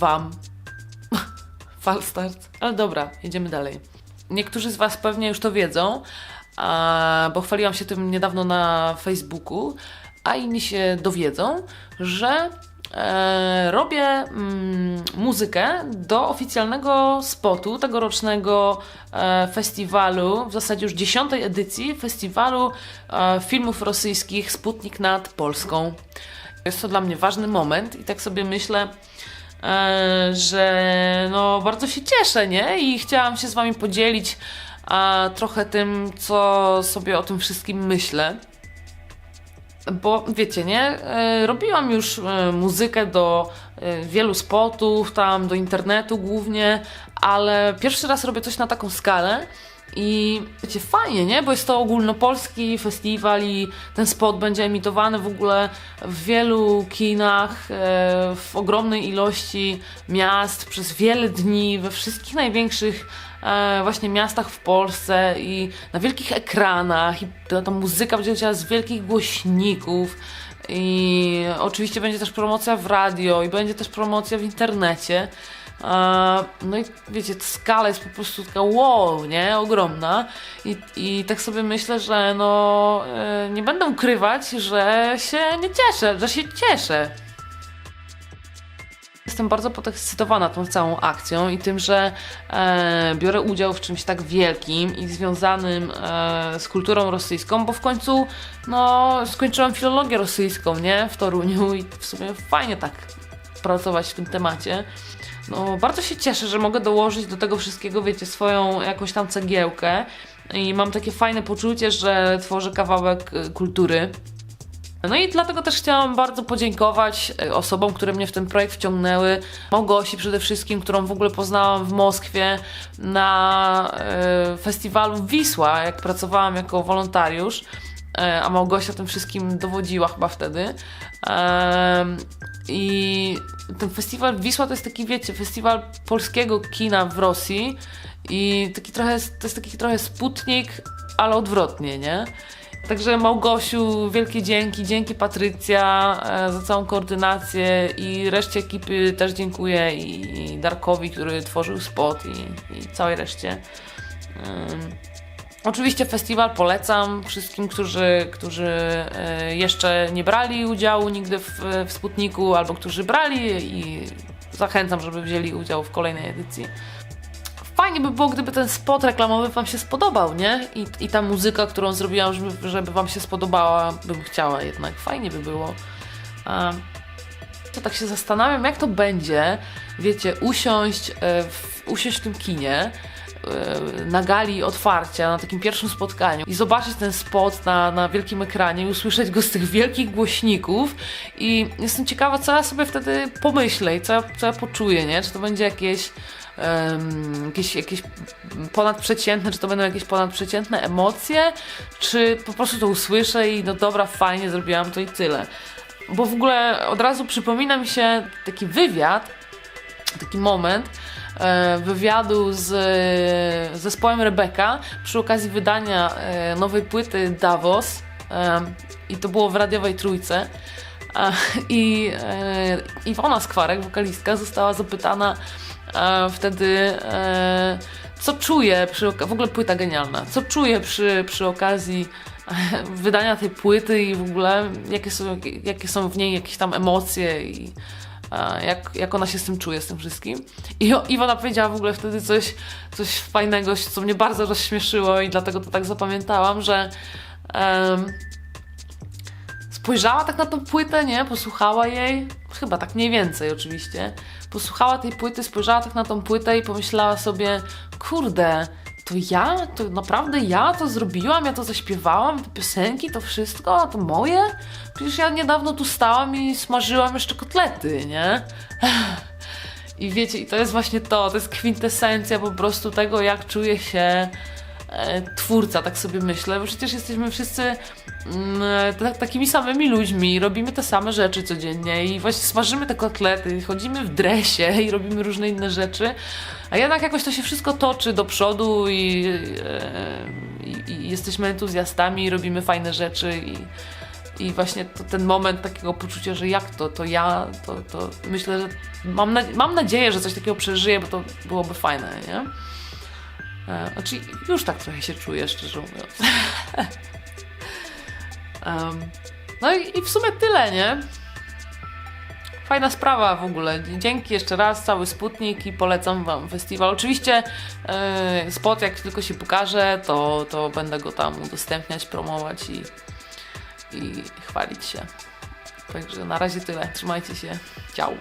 Wam. Falstart. Ale dobra, jedziemy dalej. Niektórzy z Was pewnie już to wiedzą, a, bo chwaliłam się tym niedawno na Facebooku, a inni się dowiedzą, że e, robię mm, muzykę do oficjalnego spotu tegorocznego e, festiwalu, w zasadzie już dziesiątej edycji festiwalu e, filmów rosyjskich Sputnik nad Polską. Jest to dla mnie ważny moment i tak sobie myślę, że no bardzo się cieszę, nie? I chciałam się z wami podzielić a, trochę tym, co sobie o tym wszystkim myślę. Bo wiecie, nie? E, Robiłam już e, muzykę do e, wielu spotów, tam do internetu głównie, ale pierwszy raz robię coś na taką skalę. I wiecie, fajnie, nie? Bo jest to ogólnopolski festiwal i ten spot będzie emitowany w ogóle w wielu kinach, e, w ogromnej ilości miast, przez wiele dni, we wszystkich największych e, właśnie miastach w Polsce i na wielkich ekranach i ta, ta muzyka będzie leciała z wielkich głośników i oczywiście będzie też promocja w radio i będzie też promocja w internecie. No i wiecie, skala jest po prostu taka wow, nie? Ogromna. I, I tak sobie myślę, że no e, nie będę ukrywać, że się nie cieszę, że się cieszę. Jestem bardzo podekscytowana tą całą akcją i tym, że e, biorę udział w czymś tak wielkim i związanym e, z kulturą rosyjską, bo w końcu no, skończyłam filologię rosyjską, nie? W Toruniu i w sumie fajnie tak pracować w tym temacie. No, bardzo się cieszę, że mogę dołożyć do tego wszystkiego, wiecie, swoją jakąś tam cegiełkę i mam takie fajne poczucie, że tworzę kawałek y, kultury. No i dlatego też chciałam bardzo podziękować e, osobom, które mnie w ten projekt wciągnęły. Małgosi przede wszystkim, którą w ogóle poznałam w Moskwie na e, festiwalu Wisła, jak pracowałam jako wolontariusz. E, a Małgosia tym wszystkim dowodziła chyba wtedy. I ten festiwal Wisła to jest taki, wiecie, festiwal polskiego kina w Rosji i taki trochę, to jest taki trochę Sputnik, ale odwrotnie, nie? Także Małgosiu, wielkie dzięki, dzięki Patrycja e, za całą koordynację i reszcie ekipy też dziękuję i Darkowi, który tworzył spot i, i całej reszcie. Oczywiście festiwal polecam wszystkim, którzy, którzy e, jeszcze nie brali udziału nigdy w, w Sputniku albo którzy brali i zachęcam, żeby wzięli udział w kolejnej edycji. Fajnie by było, gdyby ten spot reklamowy Wam się spodobał, nie? I, i ta muzyka, którą zrobiłam, żeby, żeby Wam się spodobała, bym chciała jednak. Fajnie by było. A, to tak się zastanawiam, jak to będzie, wiecie, usiąść, e, w, usiąść w tym kinie, na gali otwarcia, na takim pierwszym spotkaniu i zobaczyć ten spot na, na wielkim ekranie i usłyszeć go z tych wielkich głośników i jestem ciekawa, co ja sobie wtedy pomyślę i co ja, co ja poczuję, nie? Czy to będzie jakieś em, jakieś, jakieś ponadprzeciętne, czy to będą jakieś ponadprzeciętne emocje, czy po prostu to usłyszę i no dobra, fajnie, zrobiłam to i tyle. Bo w ogóle od razu przypomina mi się taki wywiad, taki moment e, wywiadu z e, zespołem Rebeka przy okazji wydania e, nowej płyty Davos i to było w radiowej trójce. I Iwona Skwarek, wokalistka, została zapytana wtedy, co czuje przy w ogóle płyta genialna, co czuje przy, przy okazji wydania tej płyty i w ogóle jakie są, jakie są w niej jakieś tam emocje i jak, jak ona się z tym czuje, z tym wszystkim. I Iwona powiedziała w ogóle wtedy coś, coś fajnego, co mnie bardzo rozśmieszyło i dlatego to tak zapamiętałam, że em, spojrzała tak na tą płytę, nie? Posłuchała jej, chyba tak mniej więcej oczywiście. Posłuchała tej płyty, spojrzała tak na tą płytę i pomyślała sobie, kurde, to ja? To naprawdę ja to zrobiłam? Ja to zaśpiewałam? Te piosenki? To wszystko? To moje? Przecież ja niedawno tu stałam i smażyłam jeszcze kotlety, nie? I wiecie, i to jest właśnie to, to jest kwintesencja po prostu tego, jak czuje się twórca, tak sobie myślę, bo przecież jesteśmy wszyscy mm, ta- takimi samymi ludźmi, robimy te same rzeczy codziennie i właśnie smażymy te kotlety, chodzimy w dresie i robimy różne inne rzeczy, a jednak jakoś to się wszystko toczy do przodu i, e, i, i jesteśmy entuzjastami, robimy fajne rzeczy i I właśnie to, ten moment takiego poczucia, że jak to, to ja, to, to myślę, że mam, na, mam nadzieję, że coś takiego przeżyję, bo to byłoby fajne, nie? E, Znaczy, już tak trochę się czuję, szczerze mówiąc. Em, no i, i w sumie tyle, nie? Fajna sprawa w ogóle. Dzięki jeszcze raz, cały Sputnik i polecam Wam festiwal. Oczywiście e, spot jak tylko się pokaże, to, to będę go tam udostępniać, promować i, i chwalić się. Także na razie tyle. Trzymajcie się. Ciao.